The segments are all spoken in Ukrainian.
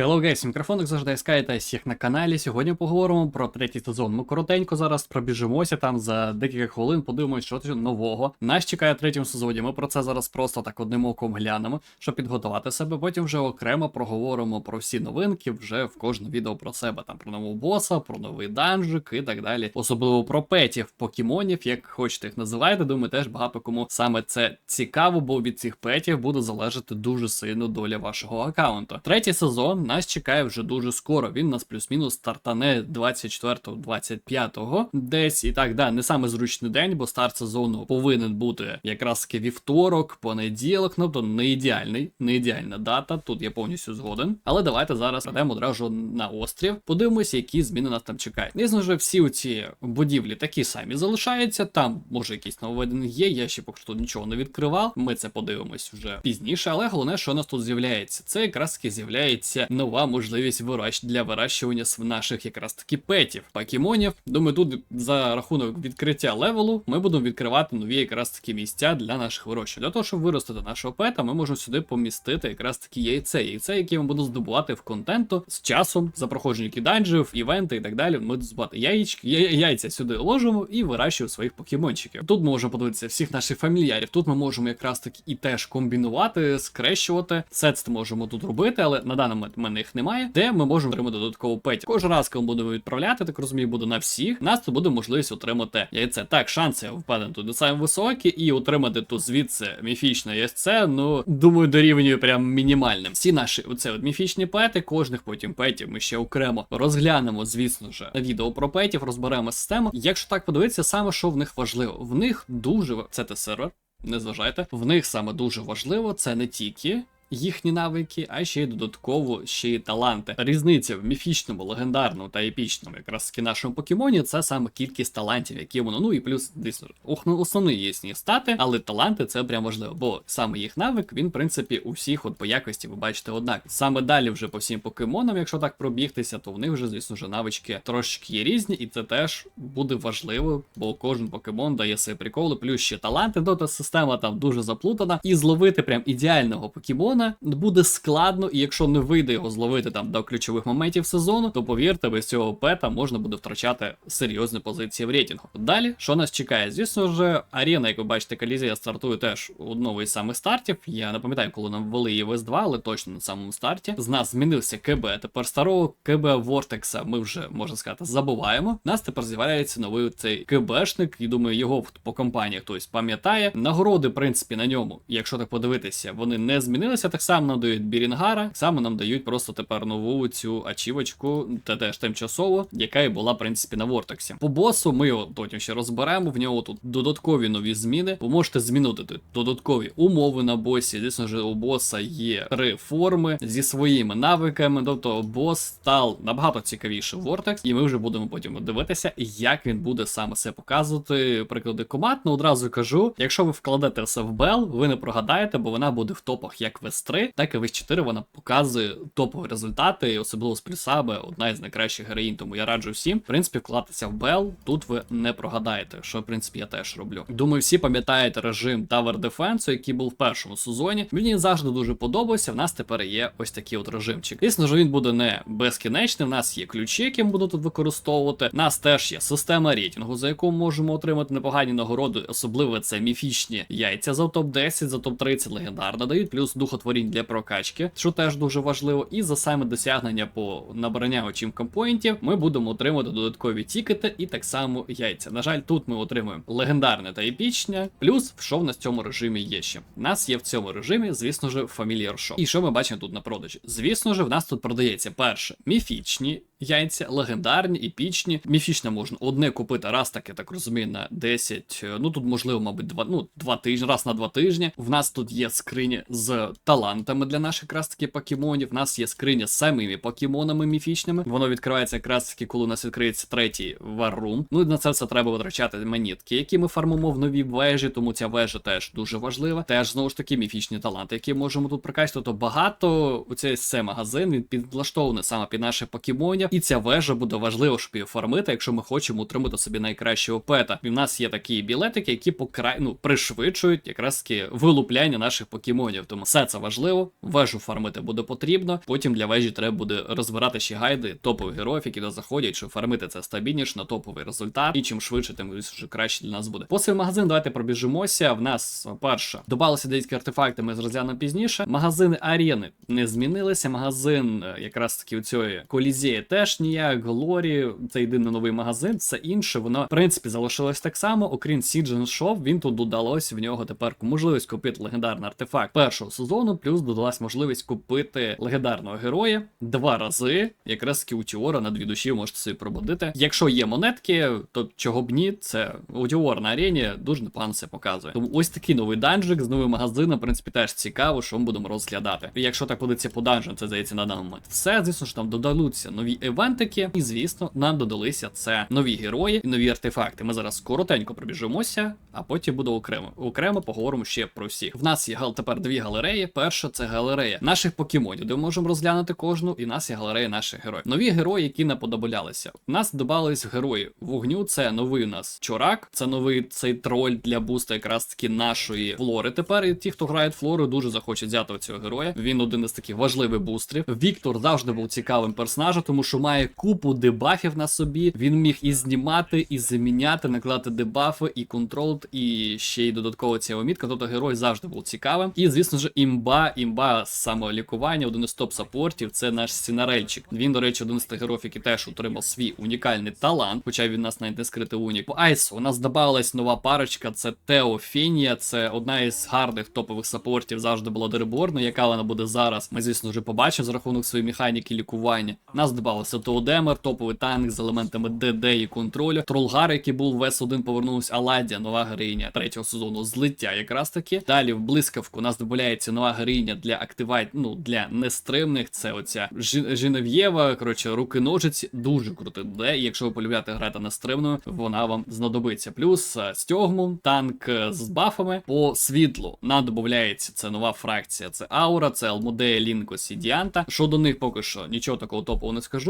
Hello guys, мікрофон як завжди SK та всіх на каналі. Сьогодні поговоримо про третій сезон. Ми коротенько зараз пробіжимося там за декілька хвилин, подивимося, що нового. Нас чекає третьому сезоні. Ми про це зараз просто так одним оком глянемо, щоб підготувати себе. Потім вже окремо проговоримо про всі новинки, вже в кожне відео про себе. Там про нового боса, про новий данжик і так далі. Особливо про петів, покемонів, як хочете їх називайте. Думаю, теж багато кому саме це цікаво, бо від цих петів буде залежати дуже сильно доля вашого аккаунту. Третій сезон нас чекає вже дуже скоро. Він нас плюс-мінус стартане 24-25 десь і так да, не саме зручний день, бо старт сезону повинен бути якраз таки вівторок, понеділок, ну то не ідеальний, не ідеальна дата. Тут я повністю згоден. Але давайте зараз прийдемо одразу на острів, подивимося, які зміни нас там чекають. Звісно ж, всі ці будівлі такі самі залишаються. Там може якісь нововведення є. Я ще поки що тут нічого не відкривав. Ми це подивимось вже пізніше. Але головне, що у нас тут з'являється, це якраз таки з'являється нова можливість вирощ... для вирощування наших якраз таки петів, покемонів. Думаю, тут за рахунок відкриття левелу ми будемо відкривати нові якраз такі місця для наших вирощень. Для того, щоб виростити нашого пета, ми можемо сюди помістити якраз такі яйце. Яйце, які ми будемо здобувати в контенту з часом за проходження кіданджів, івенти і так далі. Ми здобувати яєчки, я- яйця сюди ложимо і вирощуємо своїх покемончиків. Тут ми можемо подивитися всіх наших фамільярів. Тут ми можемо якраз таки і теж комбінувати, скрещувати. Це можемо тут робити, але на даний момент в мене їх немає. Де ми можемо отримати додаткову петів. Кожен раз, коли будемо відправляти, так розумію, буде на всіх. Нас тут буде можливість отримати яйце. Так, шанси я впевнений тут не самі високі, і отримати тут звідси міфічне яйце. Ну думаю, дорівнює прям мінімальним. Всі наші оце от міфічні пети, кожних потім петів ми ще окремо розглянемо, звісно ж, відео про петів, розберемо систему. Якщо так подивитися, саме що в них важливо, в них дуже це те сервер. Не зважайте, в них саме дуже важливо це не тільки їхні навики, а ще й додатково ще й таланти. Різниця в міфічному, легендарному та епічному, якраз таки нашому покемоні, це саме кількість талантів, які воно. Ну і плюс дійсно ох- основні їхні стати, але таланти це прям важливо, бо саме їх навик, він, в принципі, у всіх от по якості ви бачите однак. Саме далі вже по всім покемонам, якщо так пробігтися, то в них вже, звісно ж, навички трошки є різні, і це теж буде важливо, бо кожен покемон дає свої приколи, плюс ще таланти, дота система там дуже заплутана, і зловити прям ідеального покемона буде складно, і якщо не вийде його зловити там до ключових моментів сезону, то повірте, без цього пета можна буде втрачати серйозні позиції в рейтингу. Далі, що нас чекає? Звісно ж, арена, як ви бачите, Колізія стартує теж одного із самих стартів. Я не пам'ятаю, коли нам ввели її в S2, але точно на самому старті. З нас змінився КБ. Тепер старого КБ Вортекса ми вже можна сказати забуваємо. Нас тепер з'являється новий цей КБшник, і думаю, його по компанії хтось пам'ятає. Нагороди, в принципі, на ньому, якщо так подивитися, вони не змінилися. Так само нам дають Бірінгара, так само нам дають просто тепер нову цю ачівочку, та теж тимчасово, яка і була, в принципі, на Вортексі. По босу ми його потім ще розберемо. В нього тут додаткові нові зміни. Ви можете змінити тут додаткові умови на босі. Звісно ж, у боса є три форми зі своїми навиками. Тобто бос став набагато цікавіше в Vortex, і ми вже будемо потім дивитися, як він буде саме все показувати. Приклади команд. Ну одразу кажу, якщо ви вкладете все в Бел, ви не прогадаєте, бо вона буде в топах як в S3, так і в S4 вона показує топові результати, особливо з плюсами одна із найкращих героїнь. Тому я раджу всім, в принципі, вкладатися в Бел. Тут ви не прогадаєте, що в принципі я теж роблю. Думаю, всі пам'ятають режим Tower Defense, який був в першому сезоні. Мені завжди дуже подобався. В нас тепер є ось такий от режимчик. Звісно ж, він буде не безкінечний. В нас є ключі, які ми будемо тут використовувати. У нас теж є система рейтингу, за яку ми можемо отримати непогані нагороди, особливо це міфічні яйця за топ 10, за топ 30 легендарно дають, плюс духотворінь для прокачки, що теж дуже важливо. І за саме досягнення по набрання очімкам поінтів ми будемо отримувати додаткові тікети і так само яйця. На жаль, тут ми отримуємо легендарне та епічне. Плюс, що в нас в цьому режимі є ще. У нас є в цьому режимі, звісно ж, Familiar Shop. І що ми бачимо тут на продажі? Звісно ж, в нас тут продається перше міфічні. Яйця легендарні, епічні. Міфічне можна одне купити раз, так я так розумію, на 10, е, ну тут можливо, мабуть, два, ну, два тижні, раз на два тижні. В нас тут є скрині з талантами для наших якраз таки покемонів. В нас є скриня з самими покемонами міфічними. Воно відкривається якраз таки, коли у нас відкриється третій варрум. Ну і на це все треба витрачати монетки, які ми фармимо в новій вежі, тому ця вежа теж дуже важлива. Теж знову ж таки міфічні таланти, які можемо тут прокачувати. Тобто багато у цей магазин він підлаштований саме під наших покемонів. І ця вежа буде важливо, щоб її фармити, якщо ми хочемо утримати собі найкращого пета. І в нас є такі білетики, які покра... ну, пришвидшують якраз таки вилупляння наших покемонів. Тому все це важливо. Вежу фармити буде потрібно. Потім для вежі треба буде розбирати ще гайди топових героїв, які туди заходять, щоб фармити це стабільніше на топовий результат. І чим швидше, тим вже краще для нас буде. По магазин давайте пробіжимося. В нас перше додалися деякі артефакти. Ми розглянемо пізніше. Магазини арени не змінилися. Магазин е, якраз таки у цієї колізії теж ніяк. Глорі це єдиний новий магазин. Все інше воно в принципі залишилось так само. Окрім Сіджен Shop, він тут додалось в нього тепер можливість купити легендарний артефакт першого сезону. Плюс додалась можливість купити легендарного героя два рази. Якраз таки у Тіора на дві душі можете собі пробудити. Якщо є монетки, то чого б ні, це у Тіор на арені дуже непогано це показує. Тому ось такий новий данжик з новим магазином, в принципі, теж цікаво, що ми будемо розглядати. Якщо так подивитися по данжам, це здається на даний момент. Все, звісно ж, там додадуться нові івентики, і звісно, нам додалися це нові герої і нові артефакти. Ми зараз коротенько пробіжимося, а потім буде окремо. Окремо поговоримо ще про всіх. В нас є гал тепер дві галереї. Перша це галерея наших покемонів, де ми можемо розглянути кожну, і в нас є галерея наших героїв. Нові герої, які не подобалися. У нас додались герої вогню. Це новий у нас чорак, це новий цей троль для буста, якраз таки нашої флори. Тепер і ті, хто грають флору, дуже захочуть взяти цього героя. Він один із таких важливих бустрів. Віктор завжди був цікавим персонажем, тому що має купу дебафів на собі. Він міг і знімати, і заміняти, накладати дебафи, і контрол, і ще й додатково ця omітка. Тобто герой завжди був цікавим. І звісно ж, імба, імба самолікування, один із топ-саппортів. Це наш Сінарельчик. Він, до речі, один з тих героїв, який теж отримав свій унікальний талант, хоча він нас навіть не скритий унік. По Айсу у нас додавалась нова парочка. Це Тео Фенія. Це одна із гарних топових саппортів. Завжди була Дереборна. Яка вона буде зараз? Ми, звісно, вже побачимо за рахунок своєї механіки лікування. Нас додавалося Теодемер, топовий танк з елементами ДД і контролю. Тролгар, який був в С1, повернувся Аладдя, нова героїня третього сезону злиття, якраз таки. Далі в блискавку нас додається нова героїня для активать, ну для нестримних. Це оця Жінев'єва. Коротше, руки ножиці. Дуже круте ДД. Якщо ви полюбляєте грати нестримною, вона вам знадобиться. Плюс е, стягму, танк е, з бафами по світлу. Нам додається це нова фракція. Це Аура, це Алмудея, Лінкос і Діанта. Щодо них поки що нічого такого топового не скажу.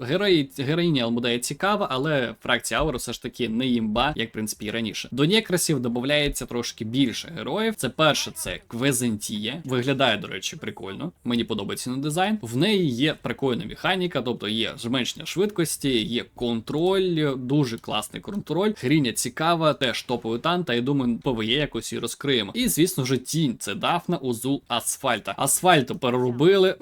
Герої, героїня Алмудея цікава, але фракція Аура все ж таки не імба, як в принципі і раніше. До Некрасів додається трошки більше героїв. Це перше, це Квезентія. Виглядає, до речі, прикольно. Мені подобається на дизайн. В неї є прикольна механіка, тобто є зменшення швидкості, є контроль, дуже класний контроль. Гріня цікава, теж топовий танк, та я думаю, ПВЕ якось і розкриємо. І звісно ж, тінь це Дафна, Узул, Асфальта. Асфальту переробили.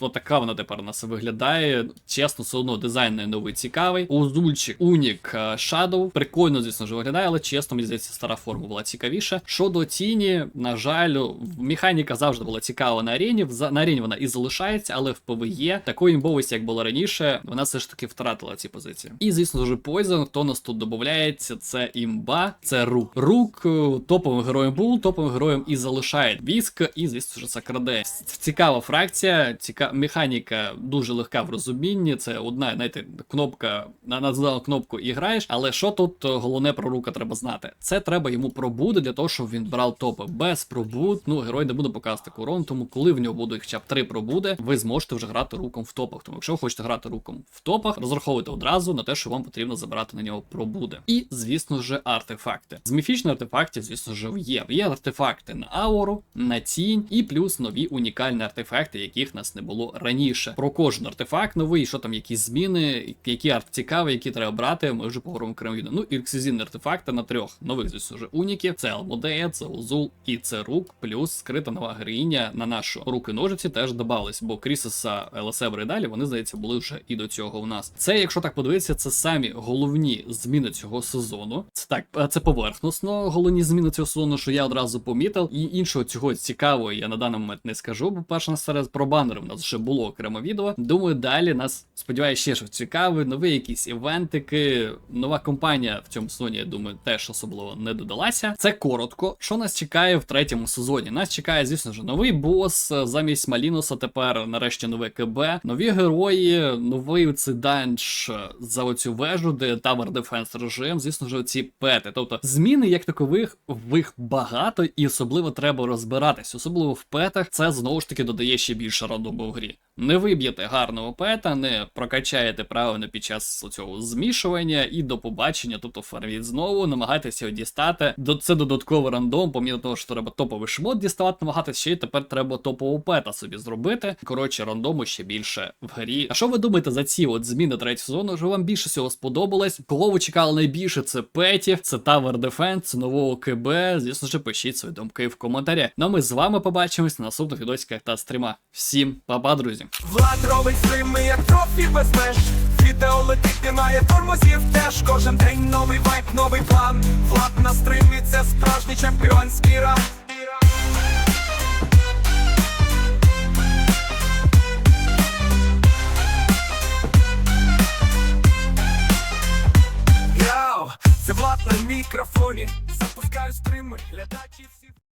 Отака вона тепер у нас виглядає. Чесно, все одно дизайн не новий цікавий. Узульчик, Унік, е, Shadow. Прикольно, звісно ж, виглядає, але чесно, мені здається, стара форма була цікавіша. Щодо тіні, на жаль, механіка завжди була цікава на арені. На арені вона і залишається, але в ПВЕ такої імбовості, як було раніше, вона все ж таки втратила ці позиції. І звісно ж, Poison, хто нас тут додається, це імба, це рук. Рук е, топовим героєм був, топовим героєм і залишає віск, і звісно ж це краде. Цікава фракція, ціка... механіка дуже легка в розумінні. Це одна, знаєте, кнопка на кнопку і граєш. Але що тут е, головне про рука треба знати? Це треба йому пробуди для того, щоб він брав топи. Без пробуд, ну герой не буде показувати урон, тому коли в нього будуть хоча б три пробуди, ви зможете вже грати руком в топах. Тому якщо ви хочете грати руком в топах, розраховуйте одразу на те, що вам потрібно забрати на нього пробуди. І, звісно ж, артефакти. З міфічних артефактів, звісно ж, є. Є артефакти на ауру, на тінь, і плюс нові унікальні артефакти, яких нас не було раніше. Про кожен артефакт новий, що там якісь зміни, які арт цікаві, які треба брати, ми вже поговоримо окремо відео. Ну і ексклюзивні артефакти на трьох нових, звісно ж, уніків. Це Алмодея, це Узул і це рук, плюс скрита нова героїня на нашу руки ножиці теж додавались, бо Крісиса, Елесебри і далі вони, здається, були вже і до цього у нас. Це, якщо так подивитися, це самі головні зміни цього сезону. Це так, це поверхносно головні зміни цього сезону, що я одразу помітив. І іншого цього цікавого я на даний момент не скажу. Бо перше нас зараз про банери в нас вже було окремо відео. Думаю, далі нас сподіваюся, ще щось цікаве, нові якісь івентики, нова компанія в цьому сезоні, я думаю, теж особливо не додалася. Це коротко. Що нас чекає в третьому сезоні? Нас чекає, звісно ж, новий бос замість Малінуса. Тепер нарешті нове КБ, нові герої, новий данж за оцю вежу, де Tower Defense режим. Звісно ж, ці пети. Тобто зміни як такових в їх багато, і особливо треба розбиратись. Особливо в петах це знову ж таки додає ще більше рандому в грі. Не виб'єте гарного пета, не прокачаєте правильно під час цього змішування і до побачення, тобто фарміть знову, намагайтеся дістати. До це додатковий рандом, помітно того, що треба топовий шмот діставати, намагатися ще й тепер треба топового пета собі зробити. Коротше, рандому ще більше в грі. А що ви думаєте за ці от зміни третього сезону? Що вам більше всього сподобалось? Кого ви чекали найбільше? Це петів, це Tower Defense, нового КБ. Звісно ж, пишіть свої думки в коментарях. Ну а ми з вами побачимось на наступних відосиках та стрімах. Всім па-па, друзі! Влад робить стрими, як трофі без меж. Відео летить, немає тормозів. Теж Кожен день новий вайп, новий план. Влад на стримі, це справжній чемпіонський раунд це Влад на мікрофоні. Запускаю стрими, глядачі всі